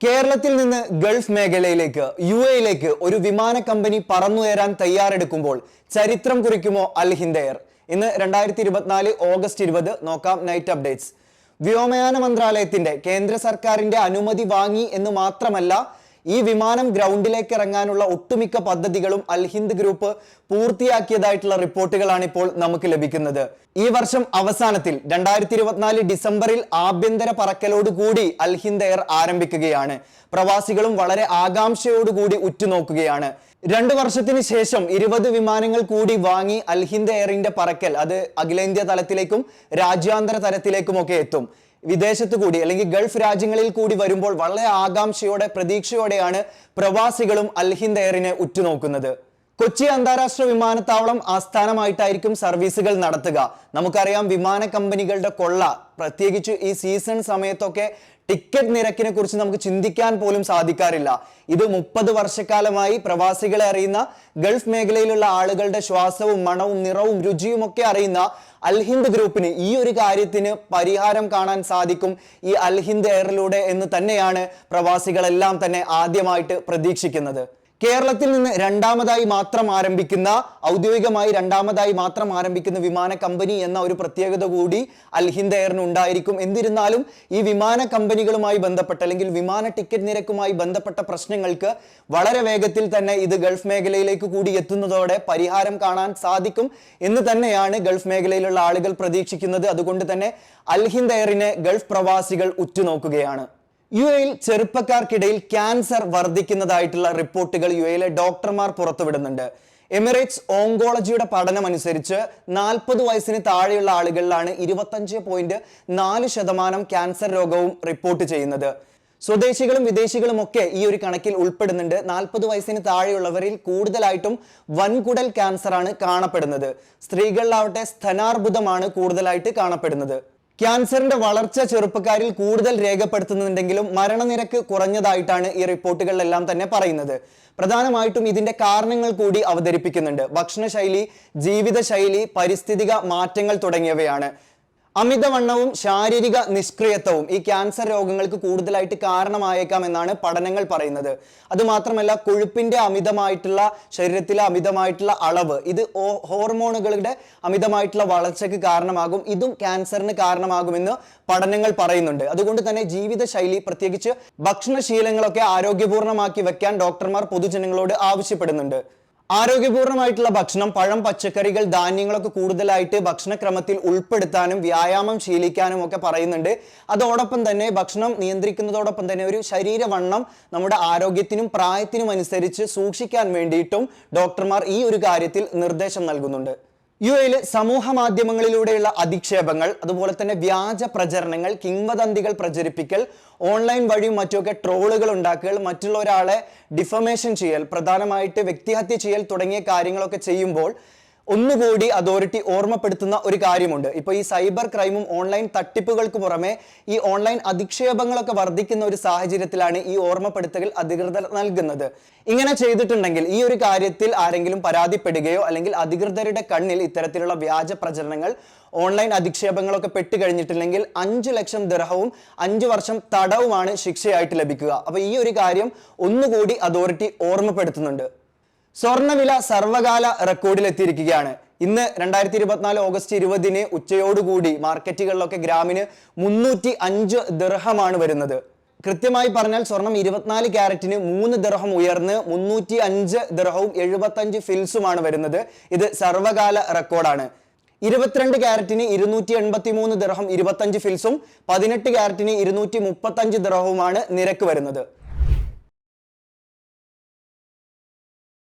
കേരളത്തിൽ നിന്ന് ഗൾഫ് മേഖലയിലേക്ക് യു എയിലേക്ക് ഒരു വിമാന കമ്പനി പറന്നുയരാൻ തയ്യാറെടുക്കുമ്പോൾ ചരിത്രം കുറിക്കുമോ അൽ ഹിന്ദയർ? ഇന്ന് രണ്ടായിരത്തി ഇരുപത്തിനാല് ഓഗസ്റ്റ് ഇരുപത് നോക്കാം നൈറ്റ് അപ്ഡേറ്റ്സ്. വ്യോമയാന മന്ത്രാലയത്തിന്റെ കേന്ദ്ര സർക്കാരിന്റെ അനുമതി വാങ്ങി എന്ന് മാത്രമല്ല ഈ വിമാനം ഗ്രൗണ്ടിലേക്ക് ഇറങ്ങാനുള്ള ഒട്ടുമിക്ക പദ്ധതികളും അൽ ഹിന്ദ് ഗ്രൂപ്പ് പൂർത്തിയാക്കിയതായിട്ടുള്ള റിപ്പോർട്ടുകളാണ് ഇപ്പോൾ നമുക്ക് ലഭിക്കുന്നത്. ഈ വർഷം അവസാനത്തിൽ രണ്ടായിരത്തി ഇരുപത്തിനാല് ഡിസംബറിൽ ആഭ്യന്തര പറക്കലോടുകൂടി അൽ ഹിന്ദ് എയർ ആരംഭിക്കുകയാണ്. പ്രവാസികളും വളരെ ആകാംക്ഷയോടുകൂടി ഉറ്റുനോക്കുകയാണ്. രണ്ടു വർഷത്തിന് ശേഷം ഇരുപത് വിമാനങ്ങൾ കൂടി വാങ്ങി അൽഹിന്ദ് എയറിന്റെ പറക്കൽ അത് അഖിലേന്ത്യാ തലത്തിലേക്കും രാജ്യാന്തര തലത്തിലേക്കുമൊക്കെ എത്തും. വിദേശത്ത് കൂടി അല്ലെങ്കിൽ ഗൾഫ് രാജ്യങ്ങളിൽ കൂടി വരുമ്പോൾ വളരെ ആകാംക്ഷയോടെ പ്രതീക്ഷയോടെയാണ് പ്രവാസികളും അൽഹിന്ദ് എയറിനെ ഉറ്റുനോക്കുന്നത്. കൊച്ചി അന്താരാഷ്ട്ര വിമാനത്താവളം ആസ്ഥാനമായിട്ടായിരിക്കും സർവീസുകൾ നടത്തുക. നമുക്കറിയാം വിമാന കമ്പനികളുടെ കൊള്ള പ്രത്യേകിച്ച് ഈ സീസൺ സമയത്തൊക്കെ ടിക്കറ്റ് നിരക്കിനെ കുറിച്ച് നമുക്ക് ചിന്തിക്കാൻ പോലും സാധിക്കാറില്ല. ഇത് മുപ്പത് വർഷക്കാലമായി പ്രവാസികളെ അറിയുന്ന ഗൾഫ് മേഖലയിലുള്ള ആളുകളുടെ ശ്വാസവും മണവും നിറവും രുചിയും ഒക്കെ അറിയുന്ന അൽഹിന്ദ് ഗ്രൂപ്പിന് ഈ ഒരു കാര്യത്തിന് പരിഹാരം കാണാൻ സാധിക്കും ഈ അൽഹിന്ദ് എയറിലൂടെ എന്ന് തന്നെയാണ് പ്രവാസികളെല്ലാം തന്നെ ആദ്യമായിട്ട് പ്രതീക്ഷിക്കുന്നത്. കേരളത്തിൽ നിന്ന് രണ്ടാമതായി മാത്രം ആരംഭിക്കുന്ന ഔദ്യോഗികമായി രണ്ടാമതായി മാത്രം ആരംഭിക്കുന്ന വിമാന കമ്പനി എന്ന ഒരു പ്രത്യേകത കൂടി അൽഹിന്ദ് എയറിന് ഉണ്ടായിരിക്കും. എന്നിരുന്നാലും ഈ വിമാന കമ്പനികളുമായി ബന്ധപ്പെട്ട അല്ലെങ്കിൽ വിമാന ടിക്കറ്റ് നിരക്കുമായി ബന്ധപ്പെട്ട പ്രശ്നങ്ങൾക്ക് വളരെ വേഗത്തിൽ തന്നെ ഇത് ഗൾഫ് മേഖലയിലേക്ക് കൂടി എത്തുന്നതോടെ പരിഹാരം കാണാൻ സാധിക്കും എന്ന് തന്നെയാണ് ഗൾഫ് മേഖലയിലുള്ള ആളുകൾ പ്രതീക്ഷിക്കുന്നത്. അതുകൊണ്ട് തന്നെ അൽഹിന്ദ് എയറിനെ ഗൾഫ് പ്രവാസികൾ ഉറ്റുനോക്കുകയാണ്. യു എയിൽ ചെറുപ്പക്കാർക്കിടയിൽ ക്യാൻസർ വർദ്ധിക്കുന്നതായിട്ടുള്ള റിപ്പോർട്ടുകൾ യു എയിലെ ഡോക്ടർമാർ പുറത്തുവിടുന്നുണ്ട്. എമിറേറ്റ്സ് ഓങ്കോളജിയുടെ പഠനം അനുസരിച്ച് നാൽപ്പത് വയസ്സിന് താഴെയുള്ള ആളുകളിലാണ് ഇരുപത്തഞ്ച് പോയിന്റ് നാല് ശതമാനം ക്യാൻസർ രോഗവും റിപ്പോർട്ട് ചെയ്യുന്നത്. സ്വദേശികളും വിദേശികളും ഒക്കെ ഈ ഒരു കണക്കിൽ ഉൾപ്പെടുന്നുണ്ട്. നാൽപ്പത് വയസ്സിന് താഴെയുള്ളവരിൽ കൂടുതലായിട്ടും വൻകുടൽ ക്യാൻസറാണ് കാണപ്പെടുന്നത്. സ്ത്രീകളിലാവട്ടെ സ്തനാർബുദമാണ് കൂടുതലായിട്ട് കാണപ്പെടുന്നത്. ക്യാൻസറിന്റെ വളർച്ച ചെറുപ്പക്കാരിൽ കൂടുതൽ രേഖപ്പെടുത്തുന്നുണ്ടെങ്കിലും മരണനിരക്ക് കുറഞ്ഞതായിട്ടാണ് ഈ റിപ്പോർട്ടുകളിലെല്ലാം തന്നെ പറയുന്നത്. പ്രധാനമായിട്ടും ഇതിന്റെ കാരണങ്ങൾ കൂടി അവതരിപ്പിക്കുന്നുണ്ട്. ഭക്ഷണശൈലി ജീവിതശൈലി പരിസ്ഥിതിക മാറ്റങ്ങൾ തുടങ്ങിയവയാണ്. അമിതവണ്ണവും ശാരീരിക നിഷ്ക്രിയത്വവും ഈ ക്യാൻസർ രോഗങ്ങൾക്ക് കൂടുതലായിട്ട് കാരണമായേക്കാം എന്നാണ് പഠനങ്ങൾ പറയുന്നത്. അതുമാത്രമല്ല കൊഴുപ്പിന്റെ അമിതമായിട്ടുള്ള ശരീരത്തിലെ അമിതമായിട്ടുള്ള അളവ് ഇത് ഹോർമോണുകളുടെ അമിതമായിട്ടുള്ള വളർച്ചയ്ക്ക് കാരണമാകും. ഇതും ക്യാൻസറിന് കാരണമാകുമെന്ന് പഠനങ്ങൾ പറയുന്നുണ്ട്. അതുകൊണ്ട് തന്നെ ജീവിതശൈലി പ്രത്യേകിച്ച് ഭക്ഷണശീലങ്ങളൊക്കെ ആരോഗ്യപൂർണമാക്കി വെക്കാൻ ഡോക്ടർമാർ പൊതുജനങ്ങളോട് ആവശ്യപ്പെടുന്നുണ്ട്. ആരോഗ്യപൂർണമായിട്ടുള്ള ഭക്ഷണം പഴം പച്ചക്കറികൾ ധാന്യങ്ങളൊക്കെ കൂടുതലായിട്ട് ഭക്ഷണക്രമത്തിൽ ഉൾപ്പെടുത്താനും വ്യായാമം ശീലിക്കാനും ഒക്കെ പറയുന്നുണ്ട്. അതോടൊപ്പം തന്നെ ഭക്ഷണം നിയന്ത്രിക്കുന്നതോടൊപ്പം തന്നെ ഒരു ശരീരവണ്ണം നമ്മുടെ ആരോഗ്യത്തിനും പ്രായത്തിനും അനുസരിച്ച് സൂക്ഷിക്കാൻ വേണ്ടിയിട്ടും ഡോക്ടർമാർ ഈ ഒരു കാര്യത്തിൽ നിർദ്ദേശം നൽകുന്നുണ്ട്. യു എയിൽ സമൂഹ മാധ്യമങ്ങളിലൂടെയുള്ള അധിക്ഷേപങ്ങൾ അതുപോലെ തന്നെ വ്യാജ പ്രചരണങ്ങൾ കിംവദന്തികൾ പ്രചരിപ്പിക്കൽ ഓൺലൈൻ വഴിയും മറ്റുമൊക്കെ ട്രോളുകൾ ഉണ്ടാക്കൽ മറ്റുള്ള ഒരാളെ ഡിഫമേഷൻ ചെയ്യൽ പ്രധാനമായിട്ട് വ്യക്തിഹത്യ ചെയ്യൽ തുടങ്ങിയ കാര്യങ്ങളൊക്കെ ചെയ്യുമ്പോൾ ഒന്നുകൂടി അതോറിറ്റി ഓർമ്മപ്പെടുത്തുന്ന ഒരു കാര്യമുണ്ട്. ഇപ്പോൾ ഈ സൈബർ ക്രൈമും ഓൺലൈൻ തട്ടിപ്പുകൾക്ക് പുറമെ ഈ ഓൺലൈൻ അധിക്ഷേപങ്ങളൊക്കെ വർദ്ധിക്കുന്ന ഒരു സാഹചര്യത്തിലാണ് ഈ ഓർമ്മപ്പെടുത്തൽ അധികൃതർ നൽകുന്നത്. ഇങ്ങനെ ചെയ്തിട്ടുണ്ടെങ്കിൽ ഈ ഒരു കാര്യത്തിൽ ആരെങ്കിലും പരാതിപ്പെടുകയോ അല്ലെങ്കിൽ അധികൃതരുടെ കണ്ണിൽ ഇത്തരത്തിലുള്ള വ്യാജ പ്രചരണങ്ങൾ ഓൺലൈൻ അധിക്ഷേപങ്ങളൊക്കെ പെട്ട് കഴിഞ്ഞിട്ടില്ലെങ്കിൽ അഞ്ചു ലക്ഷം ദിർഹവും അഞ്ചു വർഷം തടവുമാണ് ശിക്ഷയായിട്ട് ലഭിക്കുക. അപ്പോൾ ഈ ഒരു കാര്യം ഒന്നുകൂടി അതോറിറ്റി ഓർമ്മപ്പെടുത്തുന്നുണ്ട്. സ്വർണവില സർവകാല റെക്കോർഡിലെത്തിയിരിക്കുകയാണ്. ഇന്ന് രണ്ടായിരത്തി ഇരുപത്തിനാല് ഓഗസ്റ്റ് ഇരുപതിന് ഉച്ചയോടുകൂടി മാർക്കറ്റുകളിലൊക്കെ ഗ്രാമിന് മുന്നൂറ്റി അഞ്ച് ദർഹമാണ് വരുന്നത്. കൃത്യമായി പറഞ്ഞാൽ സ്വർണം ഇരുപത്തിനാല് ക്യാരറ്റിന് മൂന്ന് ദർഹം ഉയർന്ന് മുന്നൂറ്റി അഞ്ച് ദർഹവും എഴുപത്തഞ്ച് ഫിൽസുമാണ് വരുന്നത്. ഇത് സർവകാല റെക്കോർഡാണ്. ഇരുപത്തിരണ്ട് ക്യാരറ്റിന് ഇരുന്നൂറ്റി എൺപത്തി മൂന്ന് ദിർഹം ഇരുപത്തഞ്ച് ഫിൽസും പതിനെട്ട് ക്യാരറ്റിന് ഇരുന്നൂറ്റി മുപ്പത്തഞ്ച് ദർഹവുമാണ് നിരക്ക് വരുന്നത്.